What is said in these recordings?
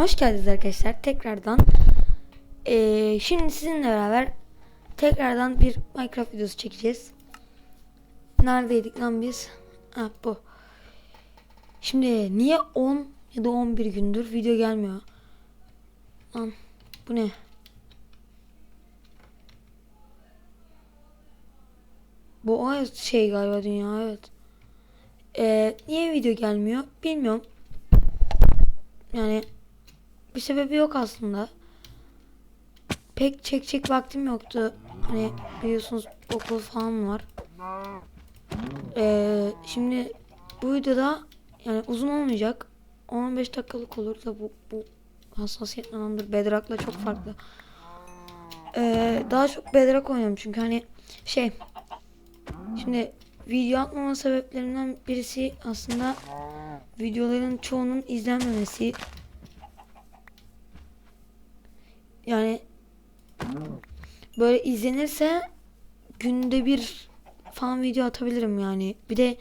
Hoş geldiniz arkadaşlar tekrardan. Ee, şimdi sizinle beraber tekrardan bir Minecraft videosu çekeceğiz. Neredeydik lan biz? Ha bu. Şimdi niye 10 ya da 11 gündür video gelmiyor? Lan bu ne? Bu o şey galiba dünya evet. Ee, niye video gelmiyor bilmiyorum. Yani bir sebebi yok aslında. Pek çekecek vaktim yoktu. Hani biliyorsunuz okul falan var. Ee, şimdi bu videoda yani uzun olmayacak. 15 dakikalık olur da bu, bu hassasiyet anlamdır. Bedrock'la çok farklı. Ee, daha çok Bedrock oynuyorum çünkü hani şey şimdi video atmama sebeplerinden birisi aslında videoların çoğunun izlenmemesi. Yani böyle izlenirse günde bir falan video atabilirim yani. Bir de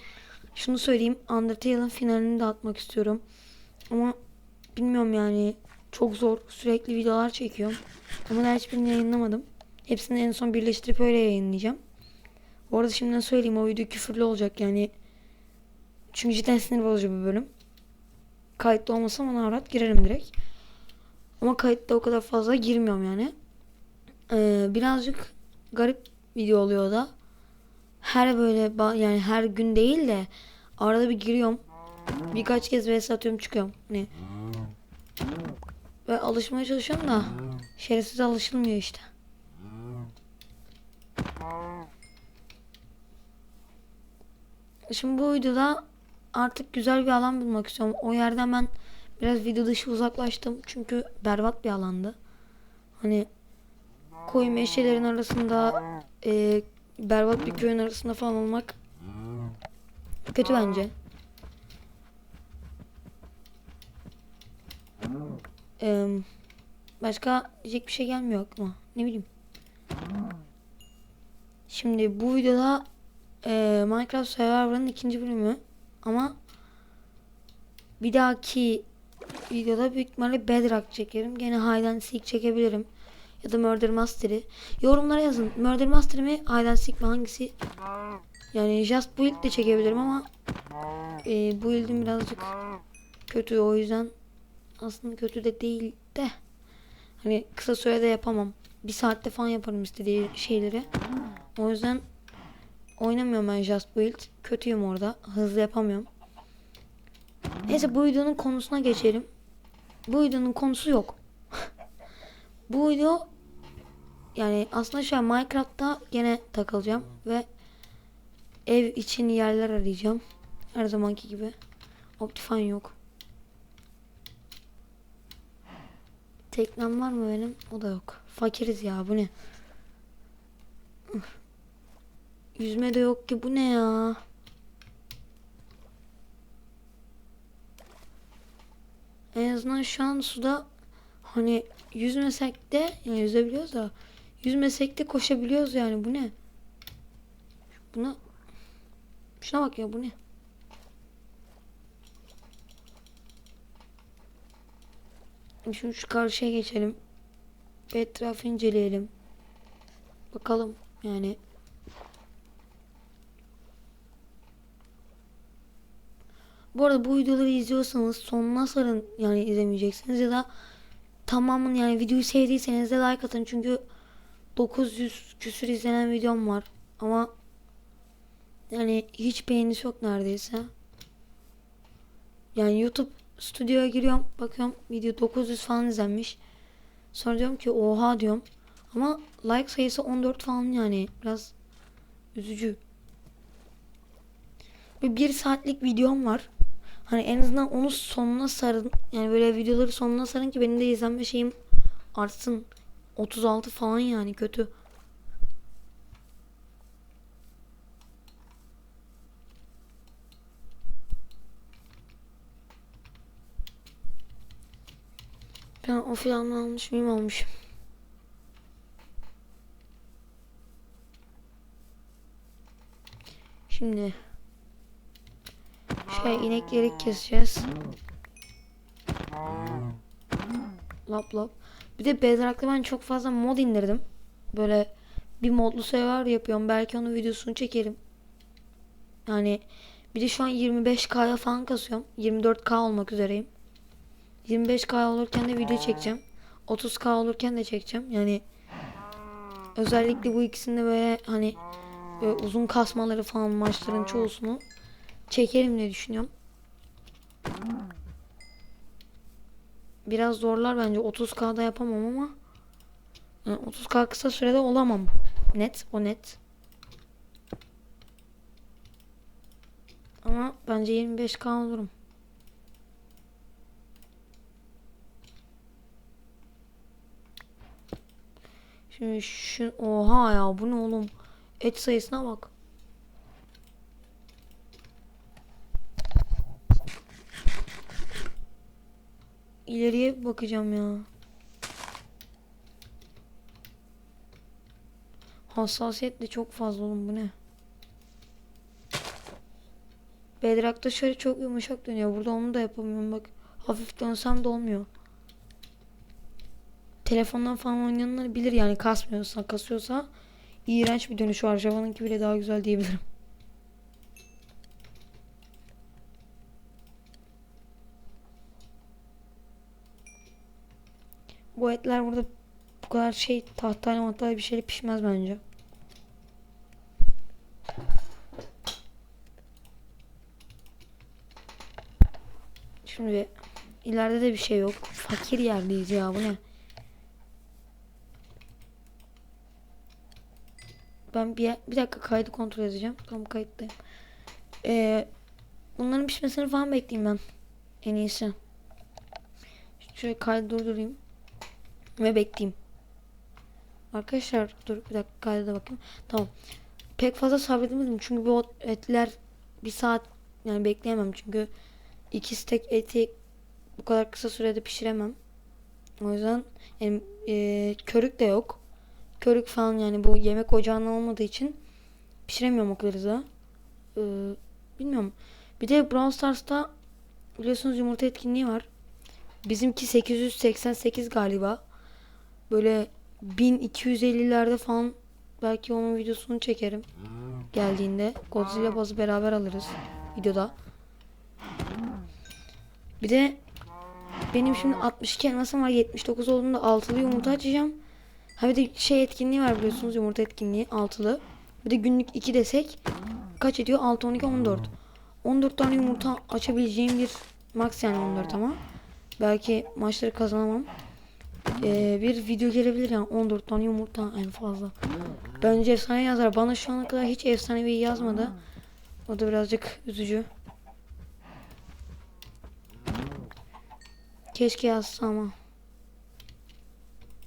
şunu söyleyeyim Undertale'ın finalini de atmak istiyorum. Ama bilmiyorum yani çok zor. Sürekli videolar çekiyorum. Ama daha hiçbirini yayınlamadım. Hepsini en son birleştirip öyle yayınlayacağım. Bu arada şimdiden söyleyeyim o video küfürlü olacak yani. Çünkü cidden sinir bozucu bir bölüm. Kayıtlı olmasam ona rahat girerim direkt. Ama kayıtta o kadar fazla girmiyorum yani. Ee, birazcık garip video oluyor da. Her böyle yani her gün değil de arada bir giriyorum. Birkaç kez vs atıyorum çıkıyorum. Hani ve alışmaya çalışıyorum da şerefsiz alışılmıyor işte. Şimdi bu videoda artık güzel bir alan bulmak istiyorum. O yerden ben biraz video dışı uzaklaştım. Çünkü berbat bir alandı. Hani koyu meşelerin arasında e, berbat bir köyün arasında falan olmak kötü bence. Ee, başka diyecek bir şey gelmiyor aklıma. Ne bileyim. Şimdi bu videoda e, Minecraft Survivor'ın ikinci bölümü ama bir dahaki videoda büyük ihtimalle Bedrock çekerim. Gene Hide and Seek çekebilirim. Ya da Murder Master'ı. Yorumlara yazın. Murder Master mi? Hide and Seek mi? Hangisi? Yani Just Build de çekebilirim ama e, build'im birazcık kötü. O yüzden aslında kötü de değil de hani kısa sürede yapamam. Bir saatte falan yaparım istediği şeyleri. O yüzden oynamıyorum ben Just Build. Kötüyüm orada. Hızlı yapamıyorum. Neyse bu videonun konusuna geçelim. Bu videonun konusu yok. bu video yani aslında şu an Minecraft'ta gene takılacağım ve ev için yerler arayacağım. Her zamanki gibi. Optifine yok. Teknem var mı benim? O da yok. Fakiriz ya bu ne? Yüzme de yok ki bu ne ya? En azından şu an suda hani yüzmesek de yani yüzebiliyoruz da yüzmesek de koşabiliyoruz yani bu ne? Buna şuna bak ya bu ne? Şimdi şu karşıya geçelim. Etrafı inceleyelim. Bakalım yani. Bu arada bu videoları izliyorsanız sonuna sarın yani izlemeyeceksiniz ya da tamamın yani videoyu sevdiyseniz de like atın çünkü 900 küsür izlenen videom var ama yani hiç beğenisi yok neredeyse. Yani YouTube stüdyoya giriyorum bakıyorum video 900 falan izlenmiş. Sonra diyorum ki oha diyorum. Ama like sayısı 14 falan yani biraz üzücü. Bir saatlik videom var. Hani en azından onu sonuna sarın. Yani böyle videoları sonuna sarın ki benim de izlenme şeyim artsın. 36 falan yani kötü. Ben o filanı almış mıyım almışım. Şimdi şey inekleri keseceğiz. Lap lap. Bir de Bedrock'ta ben çok fazla mod indirdim. Böyle bir modlu server yapıyorum. Belki onun videosunu çekerim. Yani bir de şu an 25K'ya falan kasıyorum. 24K olmak üzereyim. 25K olurken de video çekeceğim. 30K olurken de çekeceğim. Yani özellikle bu ikisinde böyle hani böyle uzun kasmaları falan maçların çoğusunu çekerim diye düşünüyorum. Biraz zorlar bence 30K'da yapamam ama yani 30K kısa sürede olamam. Net o net. Ama bence 25K olurum. Şimdi şu oha ya bu ne oğlum? Et sayısına bak. İleriye bakacağım ya. Hassasiyet de çok fazla oğlum bu ne? Bedrock'ta şöyle çok yumuşak dönüyor. Burada onu da yapamıyorum bak. Hafif dönsem de olmuyor. Telefondan falan oynayanlar bilir yani kasmıyorsa kasıyorsa iğrenç bir dönüş var. Java'nınki bile daha güzel diyebilirim. Bu etler burada bu kadar şey tahtayla mahtayla bir şeyle pişmez bence. Şimdi ileride de bir şey yok. Fakir yerdeyiz ya bu ne? Ben bir, bir dakika kaydı kontrol edeceğim. Tamam kayıttayım. Ee, bunların pişmesini falan bekleyeyim ben. En iyisi. Şöyle kaydı durdurayım. Ve bekleyeyim. Arkadaşlar dur bir dakika kayda da bakayım. Tamam. Pek fazla sabredemedim çünkü bu etler bir saat yani bekleyemem çünkü iki stek eti bu kadar kısa sürede pişiremem. O yüzden yani, e, körük de yok. Körük falan yani bu yemek ocağında olmadığı için pişiremiyorum o kadar hızlı. Ee, bilmiyorum. Bir de Brawl Stars'ta biliyorsunuz yumurta etkinliği var. Bizimki 888 galiba. Böyle 1250'lerde falan belki onun videosunu çekerim. Geldiğinde Godzilla bazı beraber alırız videoda. Bir de benim şimdi 62 elmasım var 79 olduğunda altılı yumurta açacağım. Ha bir de şey etkinliği var biliyorsunuz yumurta etkinliği altılı. Bir de günlük 2 desek kaç ediyor? 6, 12, 14. 14 tane yumurta açabileceğim bir max yani 14 ama. Belki maçları kazanamam. Ee, bir video gelebilir yani 14 tane yumurta en fazla. Bence efsane yazar. Bana şu ana kadar hiç efsanevi yazmadı. O da birazcık üzücü. Keşke yazsa ama.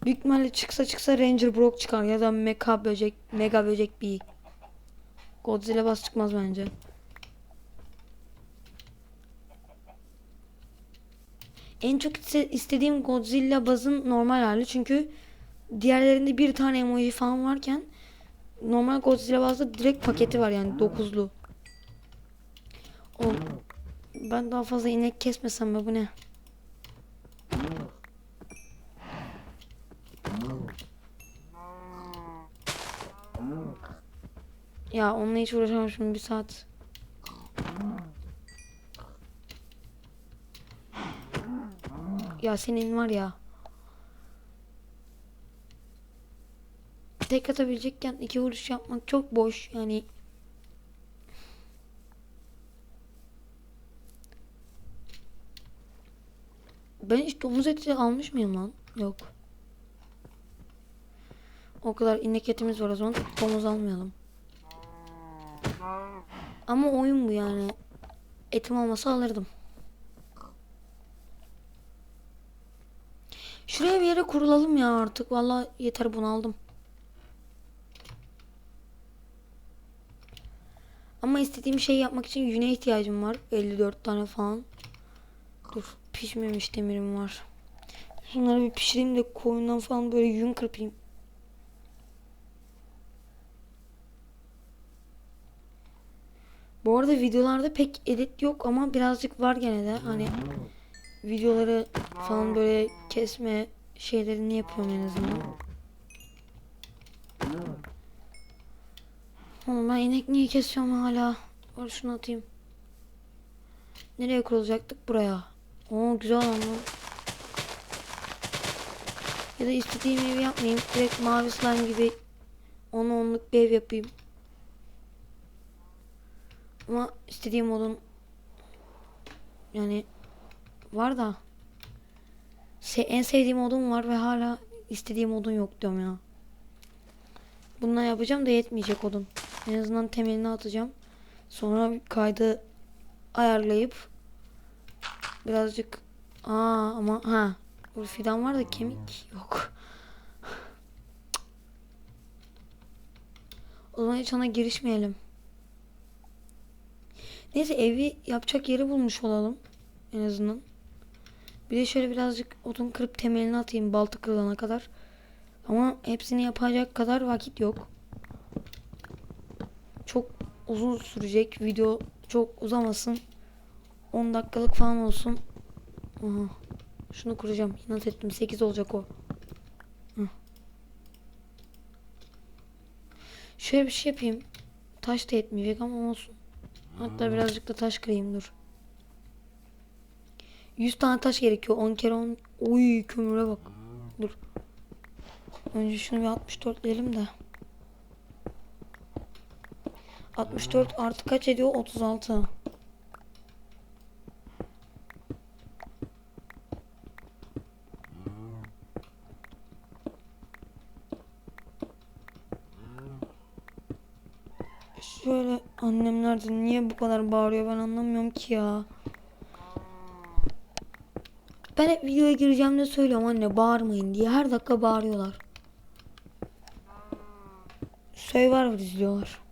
Büyük ihtimalle çıksa çıksa Ranger Brock çıkar ya da Mecha böcek, Mega böcek bir. Godzilla bas çıkmaz bence. En çok iste- istediğim Godzilla bazın normal hali çünkü diğerlerinde bir tane emoji falan varken normal Godzilla bazda direkt paketi var yani dokuzlu. O, ben daha fazla inek kesmesem mi bu ne? Ya onunla hiç uğraşamam şimdi bir saat. Ya senin var ya. Tek atabilecekken iki vuruş yapmak çok boş yani. Ben hiç domuz eti almış mıyım lan? Yok. O kadar inek etimiz var o zaman domuz almayalım. Ama oyun bu yani. Etim olmasa alırdım. Şuraya bir yere kurulalım ya artık. Vallahi yeter bunu aldım. Ama istediğim şeyi yapmak için yüne ihtiyacım var. 54 tane falan. Dur pişmemiş demirim var. Bunları bir pişireyim de koyundan falan böyle yün kırpayım. Bu arada videolarda pek edit yok ama birazcık var gene de. Hani videoları falan böyle kesme şeylerini yapıyorum en azından. Oğlum ben inek niye kesiyorum hala? Var şunu atayım. Nereye kurulacaktık? Buraya. Oo güzel ama. Ya da istediğim evi yapmayayım. Direkt mavi slime gibi 10 onluk bir ev yapayım. Ama istediğim odun yani var da se- en sevdiğim odun var ve hala istediğim odun yok diyorum ya. Bundan yapacağım da yetmeyecek odun. En azından temelini atacağım. Sonra kaydı ayarlayıp birazcık aa ama ha bu fidan var da kemik yok. O zaman hiç ona girişmeyelim. Neyse evi yapacak yeri bulmuş olalım. En azından. Bir de şöyle birazcık odun kırıp temelini atayım balta kırılana kadar. Ama hepsini yapacak kadar vakit yok. Çok uzun sürecek. Video çok uzamasın. 10 dakikalık falan olsun. Aha. Şunu kuracağım. İnat ettim. 8 olacak o. Hı. Şöyle bir şey yapayım. Taş da yetmeyecek ama olsun. Hatta birazcık da taş kırayım dur. 100 tane taş gerekiyor. 10 kere 10. Oy kömüre bak. Dur. Önce şunu bir 64 diyelim de. 64 artı kaç ediyor? 36. Şöyle annemler de niye bu kadar bağırıyor ben anlamıyorum ki ya. Ben hep videoya gireceğim de söylüyorum anne bağırmayın diye. Her dakika bağırıyorlar. Survivor izliyorlar.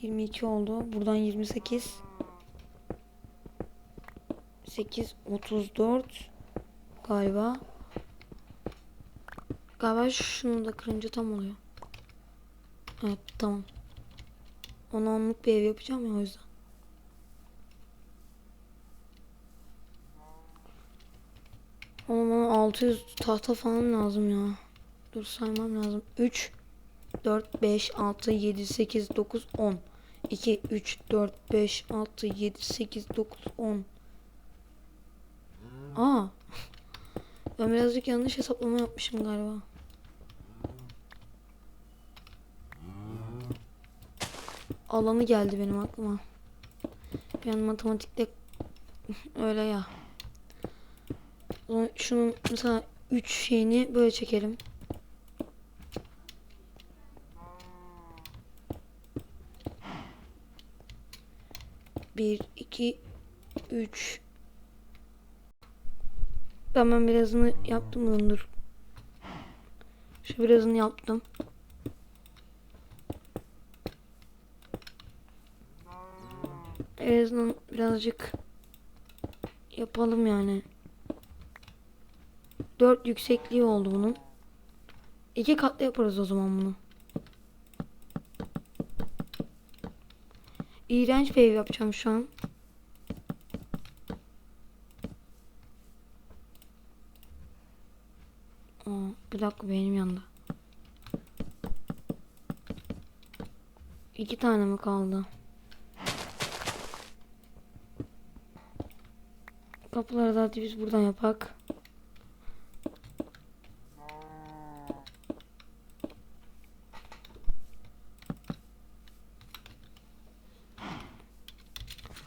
Yirmi oldu. Buradan yirmi sekiz. Sekiz otuz dört galiba. Galiba şunu da kırınca tam oluyor. Evet tamam. Ona onluk bir ev yapacağım ya o yüzden. Ama bana 600 tahta falan lazım ya. Dur saymam lazım. 3 4 5 6 7 8 9 10 2 3 4 5 6 7 8 9 10 Aa. Ben birazcık yanlış hesaplama yapmışım galiba. Alanı geldi benim aklıma. Ben matematikte öyle ya. Şunun mesela 3 şeyini böyle çekelim. Bir, iki, üç. Ben ben birazını yaptım bunun dur. Şu birazını yaptım. En birazcık yapalım yani. 4 yüksekliği oldu bunun. İki katlı yaparız o zaman bunu. İğrenç bir ev yapacağım şu an. Aa, bir dakika benim yanında. İki tane mi kaldı? Kapıları da biz buradan yapak.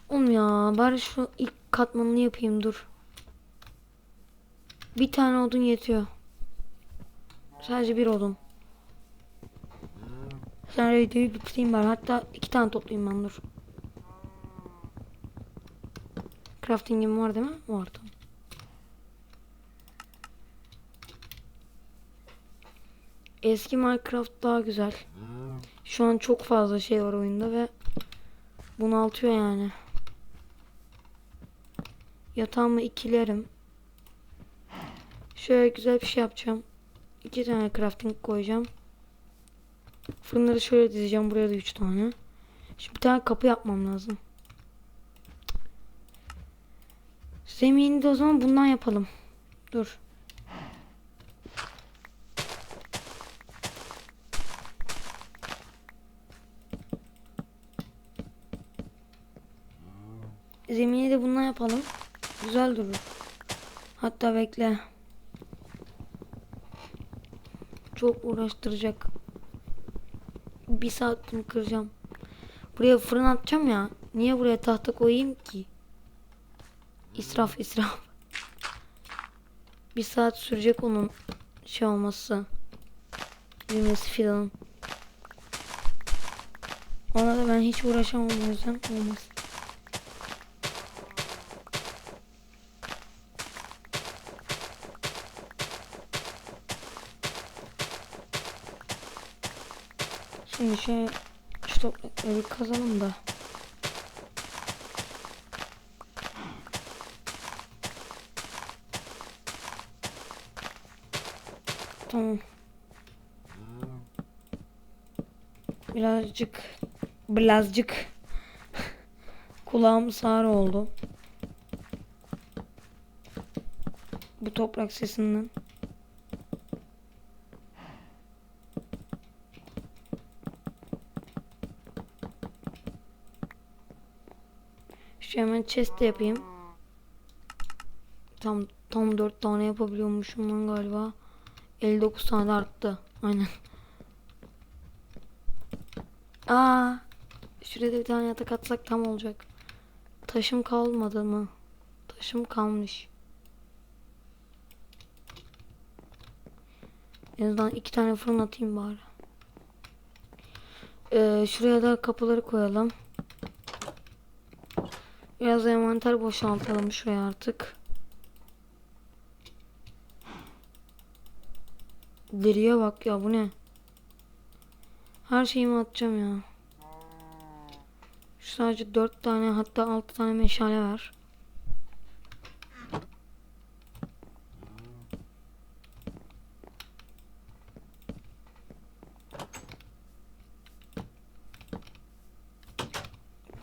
Oğlum ya bari şu ilk katmanını yapayım dur. Bir tane odun yetiyor. Sadece bir odun. Sen videoyu bitireyim ben. Hatta iki tane toplayayım ben dur. Crafting'im var değil mi? Var tamam. Eski Minecraft daha güzel. Şu an çok fazla şey var oyunda ve bunaltıyor yani. Yatağımı ikilerim. Şöyle güzel bir şey yapacağım. İki tane crafting koyacağım. Fırınları şöyle dizeceğim. Buraya da üç tane. Şimdi bir tane kapı yapmam lazım. Zemini de o zaman bundan yapalım. Dur. Zemini de bundan yapalım. Güzel durur. Hatta bekle. Çok uğraştıracak. Bir saat bunu kıracağım. Buraya fırın atacağım ya. Niye buraya tahta koyayım ki? İsraf israf. Bir saat sürecek onun şey olması. Büyümesi filan. Ona da ben hiç uğraşamam o yüzden olmaz. Şimdi şey toprakları bir kazalım da. Tamam. Birazcık birazcık kulağım sağır oldu. Bu toprak sesinden. Şu hemen chest yapayım. Tam tam 4 tane yapabiliyormuşum lan galiba. 59 tane de arttı. Aynen. Aa, şurada bir tane yatak atsak tam olacak. Taşım kalmadı mı? Taşım kalmış. En azından iki tane fırın atayım bari. Ee, şuraya da kapıları koyalım. Biraz envanter boşaltalım şuraya artık. Deriye bak ya bu ne? Her şeyimi atacağım ya. Şu sadece 4 tane hatta 6 tane meşale var.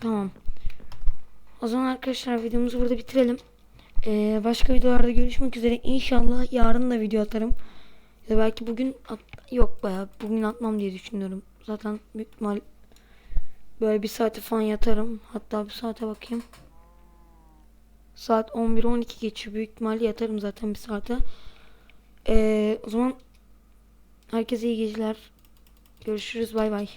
Tamam. O zaman arkadaşlar videomuzu burada bitirelim. Ee, başka videolarda görüşmek üzere. İnşallah yarın da video atarım. Ya belki bugün at- yok bayağı bugün atmam diye düşünüyorum. Zaten büyük ihtimal böyle bir saate falan yatarım. Hatta bir saate bakayım. Saat 11-12 geçiyor. Büyük ihtimalle yatarım zaten bir saate. Ee, o zaman herkese iyi geceler. Görüşürüz. Bay bay.